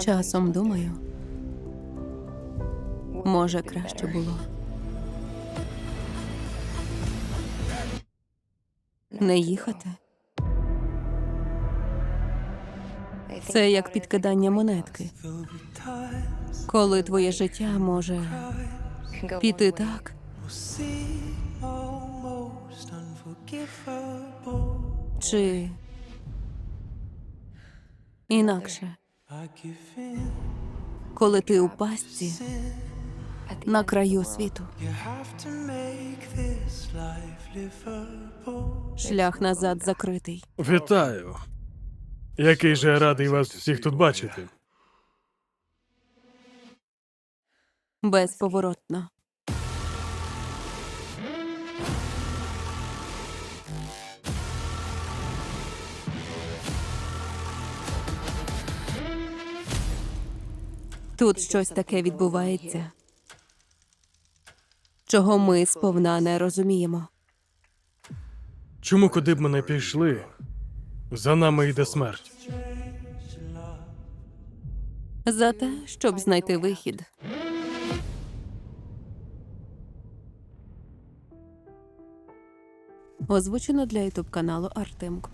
Часом думаю, може краще було. Не їхати. Це як підкидання монетки. Коли твоє життя може піти так, чи інакше, коли ти у пастці на краю світу. Шлях назад закритий. Вітаю. Який же я радий вас всіх тут бачити. Безповоротно. Тут щось таке відбувається, чого ми сповна не розуміємо. Чому куди б ми не пішли? За нами йде смерть. За те, щоб знайти вихід. Озвучено для ютуб каналу Артемко.